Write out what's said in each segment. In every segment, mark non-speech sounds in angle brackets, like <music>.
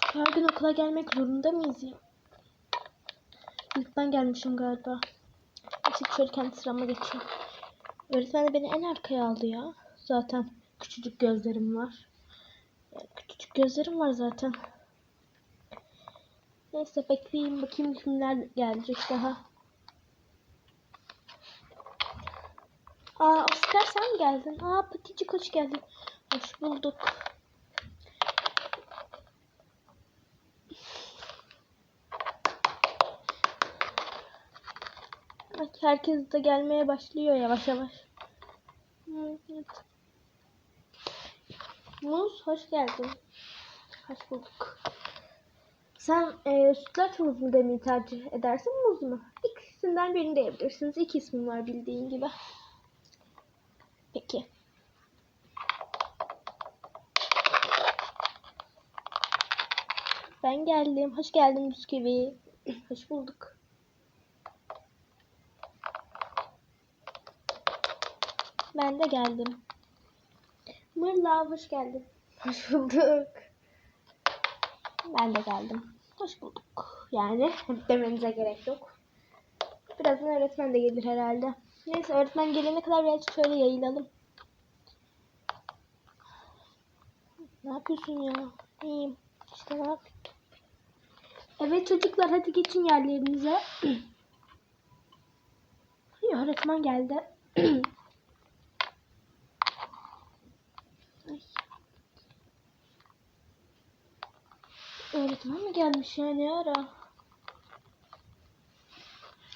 Her gün okula gelmek zorunda mıyız ya? İlk ben gelmişim galiba. Neyse şöyle kendi sırama geçeyim. Öğretmen de beni en arkaya aldı ya. Zaten küçücük gözlerim var. Yani küçücük gözlerim var zaten. Neyse bekleyeyim bakayım kimler gelecek daha. Aa Oscar sen geldin? Aa Paticik hoş geldin. Hoş bulduk. Bak herkes de gelmeye başlıyor yavaş yavaş. Evet. Muz hoş geldin. Hoş bulduk. Sen e, sütlaç muz mu demeyi tercih edersin muz mu? İkisinden birini de yiyebilirsiniz. İki ismim var bildiğin gibi. Peki. Ben geldim. Hoş geldin bisküvi. Hoş bulduk. Ben de geldim. Mırla hoş geldin. Hoş bulduk. Ben de geldim. Hoş bulduk. Yani demenize gerek yok. Birazdan öğretmen de gelir herhalde. Neyse öğretmen gelene kadar birazcık şöyle yayılalım. Ne yapıyorsun ya? İyiyim. İşte ne yapayım? Evet çocuklar hadi geçin yerlerinize. <clears throat> Öğretmen geldi. <clears throat> Öğretmen mi gelmiş ya ne ara?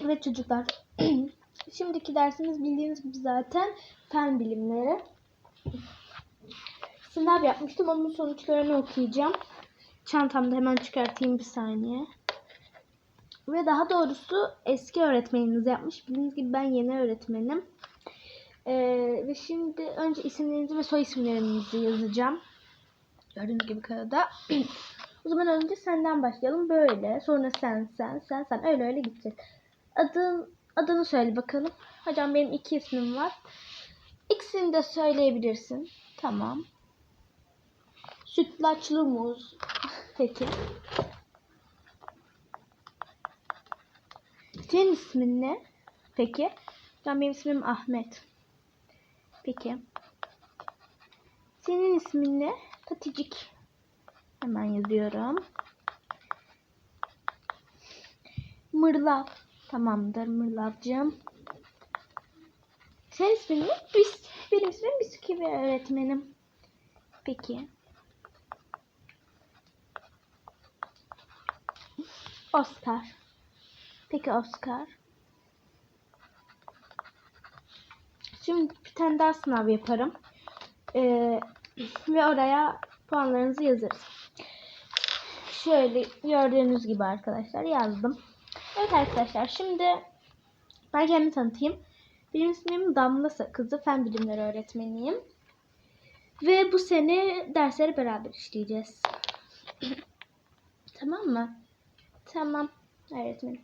Evet çocuklar. <clears throat> Şimdiki dersimiz bildiğiniz gibi zaten fen bilimleri. Sınav yapmıştım. Onun sonuçlarını okuyacağım. Çantamda hemen çıkartayım bir saniye. Ve daha doğrusu eski öğretmeniniz yapmış. Bildiğiniz gibi ben yeni öğretmenim. Ee, ve şimdi önce isimlerinizi ve soy isimlerinizi yazacağım. Gördüğünüz gibi kağıda. <clears throat> o zaman önce senden başlayalım. Böyle. Sonra sen, sen, sen, sen. Öyle öyle gidecek. Adın, adını söyle bakalım. Hocam benim iki ismim var. İkisini de söyleyebilirsin. Tamam. Sütlaçlı muz. <laughs> Peki. Senin ismin ne? Peki. Ben benim ismim Ahmet. Peki. Senin ismin ne? Paticik. Hemen yazıyorum. Mırlav. Tamamdır Mırlavcığım. Senin ismin ne? Bis benim ismim Bisküvi öğretmenim. Peki. Oscar. Peki Oscar. Şimdi bir tane daha sınav yaparım. Ee, ve oraya puanlarınızı yazarız. Şöyle gördüğünüz gibi arkadaşlar yazdım. Evet arkadaşlar şimdi ben kendimi tanıtayım. Benim ismim Damla Sakızı. Fen bilimleri öğretmeniyim. Ve bu sene dersleri beraber işleyeceğiz. <clears throat> tamam mı? Tamam öğretmenim.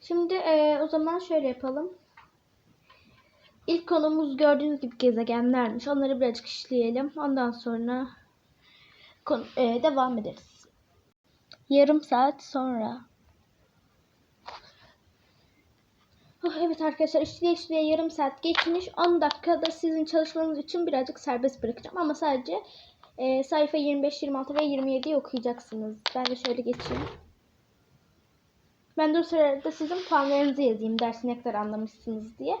Şimdi e, o zaman şöyle yapalım. İlk konumuz gördüğünüz gibi gezegenlermiş. Onları birazcık işleyelim. Ondan sonra konu, e, devam ederiz. Yarım saat sonra. Oh, evet arkadaşlar işleye işleye yarım saat geçmiş. 10 dakikada sizin çalışmanız için birazcık serbest bırakacağım. Ama sadece e, sayfa 25, 26 ve 27'yi okuyacaksınız. Ben de şöyle geçeyim. Ben de o sırada sizin puanlarınızı yazayım. Dersi ne kadar anlamışsınız diye.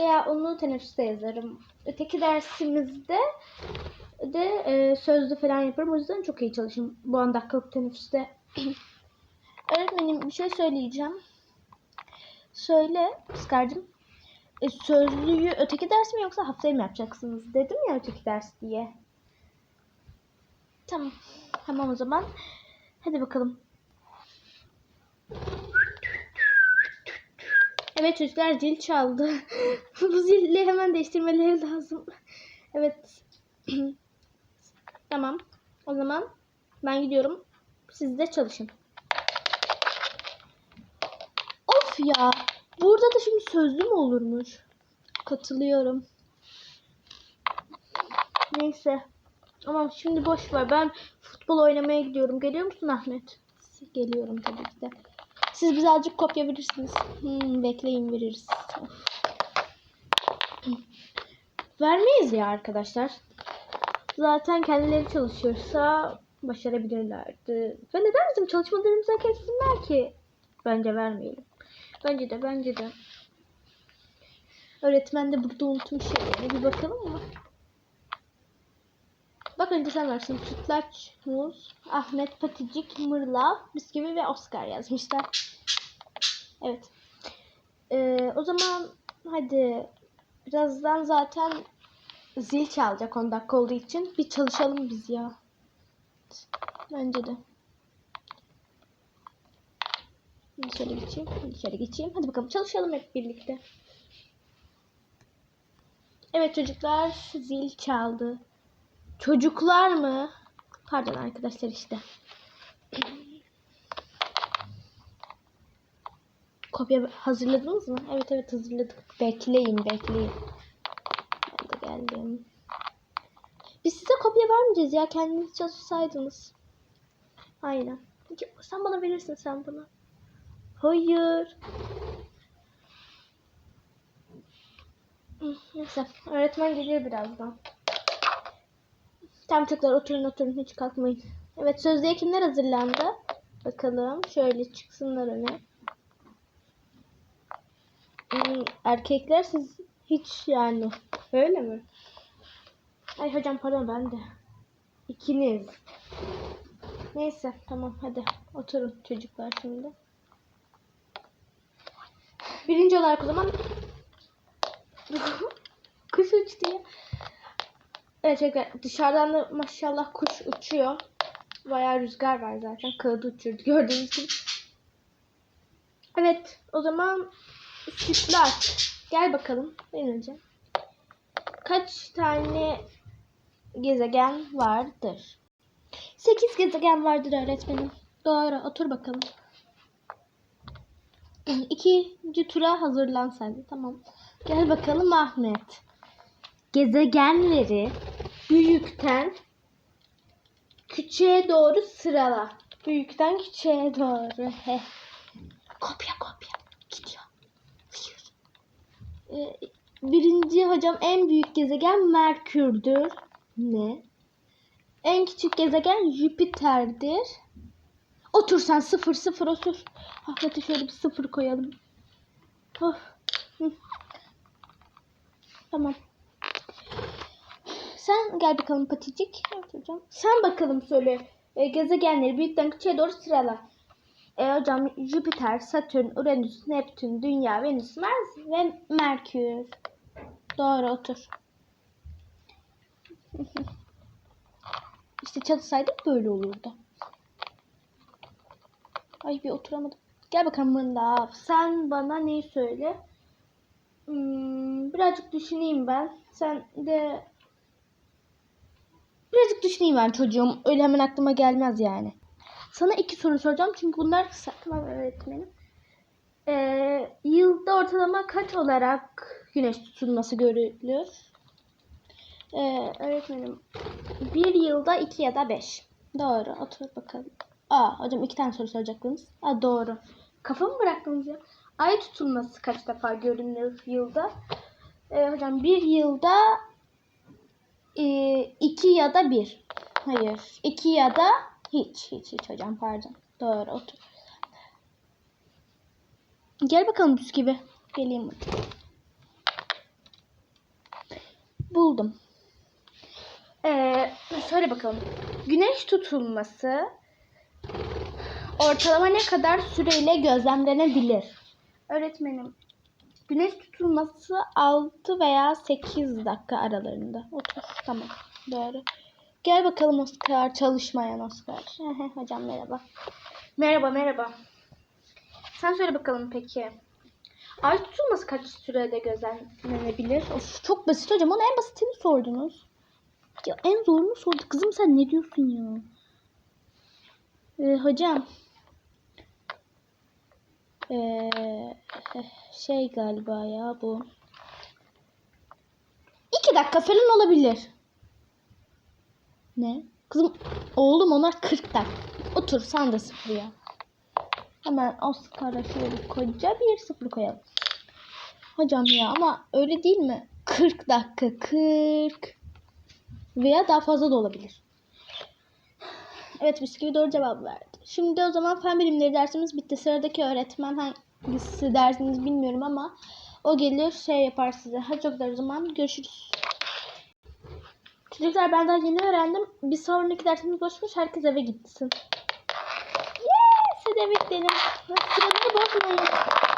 Veya onu teneffüste yazarım. Öteki dersimizde de e, sözlü falan yaparım. O yüzden çok iyi çalışın bu 10 dakikalık teneffüste. <clears throat> Öğretmenim bir şey söyleyeceğim. Söyle Oscar'cığım. E, sözlüyü öteki ders mi yoksa haftaya mı yapacaksınız? Dedim ya öteki ders diye. Tamam. Tamam o zaman. Hadi bakalım. Evet çocuklar zil çaldı. <laughs> Bu zili hemen değiştirmeleri lazım. Evet. <clears throat> tamam. O zaman ben gidiyorum. Siz de çalışın. Of ya. Burada da şimdi sözlü mü olurmuş? Katılıyorum. Neyse. Ama şimdi boş ver. Ben futbol oynamaya gidiyorum. Geliyor musun Ahmet? Geliyorum tabii ki de. Siz birazcık kopya verirsiniz. Hmm, bekleyin veririz. Vermeyiz ya arkadaşlar. Zaten kendileri çalışıyorsa başarabilirlerdi. Ve neden bizim çalışmalarımıza kessinler ki? Bence vermeyelim. Bence de bence de. Öğretmen de burada unutmuş şeyleri. Bir bakalım mı? Bak önce sen varsın. Sütlaç, Muz, Ahmet, Paticik, Mırla, Bisküvi ve Oscar yazmışlar. Evet. Ee, o zaman hadi birazdan zaten zil çalacak 10 dakika olduğu için. Bir çalışalım biz ya. Bence de. Dışarı geçeyim. Dışarı geçeyim. Hadi bakalım çalışalım hep birlikte. Evet çocuklar zil çaldı. Çocuklar mı? Pardon arkadaşlar işte. <clears throat> Kopya hazırladınız mı? Evet evet hazırladık. Bekleyin bekleyin. Geldim. Biz size kopya vermeyeceğiz ya. Kendiniz çalışsaydınız. Aynen. Sen bana verirsin sen bana. Hayır. Neyse. Öğretmen gelir birazdan. Tamam çocuklar oturun oturun hiç kalkmayın. Evet sözlüğe kimler hazırlandı? Bakalım şöyle çıksınlar öne. Hmm, erkekler siz hiç yani öyle mi? Ay hocam pardon ben de. İkiniz. Neyse tamam hadi oturun çocuklar şimdi. Birinci olarak o zaman <laughs> kuş uçtu ya. Evet çocuklar dışarıdan da maşallah kuş uçuyor. Bayağı rüzgar var zaten. Kağıdı uçurdu gördüğünüz gibi. Evet o zaman sütlaç. Gel bakalım. Önce. Kaç tane gezegen vardır? 8 gezegen vardır öğretmenim. Doğru. Otur bakalım. İkinci tura hazırlan sen de. Tamam. Gel bakalım Ahmet. Gezegenleri büyükten küçüğe doğru sırala. Büyükten küçüğe doğru. Heh. Kopya kopya. Gidiyor. Ee, birinci hocam en büyük gezegen Merkür'dür. Ne? En küçük gezegen Jüpiter'dir. Otur sen sıfır sıfır otur. Ahmet'e şöyle bir sıfır koyalım. Of. Tamam. Sen gel bakalım paticik. Sen bakalım söyle. E, gezegenleri büyükten küçüğe doğru sırala. E, hocam Jüpiter, Satürn, Uranüs, Neptün, Dünya, Venüs, Mars ve Merkür. Doğru otur. işte çalışsaydık böyle olurdu. Ay bir oturamadım. Gel bakalım Mırla. Sen bana neyi söyle? Hmm, birazcık düşüneyim ben. Sen de birazcık düşüneyim ben çocuğum. Öyle hemen aklıma gelmez yani. Sana iki soru soracağım çünkü bunlar kısa. Tamam öğretmenim. Ee, yılda ortalama kaç olarak güneş tutulması görülür? Ee, öğretmenim bir yılda iki ya da beş. Doğru. Otur bakalım. Aa hocam iki tane soru soracaktınız. Aa doğru. Kafa mı bıraktınız ya? Ay tutulması kaç defa görünür yılda? Ee, hocam bir yılda e, iki ya da bir. Hayır. iki ya da hiç. Hiç hiç hocam pardon. Doğru otur. Gel bakalım buz gibi. Geleyim. Buldum. Ee, söyle bakalım. Güneş tutulması ortalama ne kadar süreyle gözlemlenebilir? Öğretmenim, güneş tutulması 6 veya 8 dakika aralarında. Otur. Tamam. Doğru. Gel bakalım Oscar. Çalışmayan Oscar. <laughs> Hocam merhaba. Merhaba merhaba. Sen söyle bakalım peki. Ay tutulması kaç sürede gözlemlenebilir? Of, çok basit hocam. Onu en basitini sordunuz. Ya en zorunu sordu. Kızım sen ne diyorsun ya? Ee, hocam. Ee, <laughs> şey galiba ya bu. İki dakika falan olabilir. Ne? Kızım oğlum onlar 40 dakika. Otur sen de sıfır ya. Hemen Oscar'a şöyle koca bir sıfır koyalım. Hocam ya ama öyle değil mi? 40 dakika 40 veya daha fazla da olabilir. Evet bisküvi doğru cevap verdi. Şimdi o zaman fen bilimleri dersimiz bitti. Sıradaki öğretmen hangisi dersiniz bilmiyorum ama o gelir şey yapar size. Hadi çocuklar o zaman görüşürüz. Çocuklar ben daha yeni öğrendim. Bir sonraki dersimiz boşmuş. Herkes eve gitsin. Yes! Hadi eve gidelim. Sıraları bozmayın.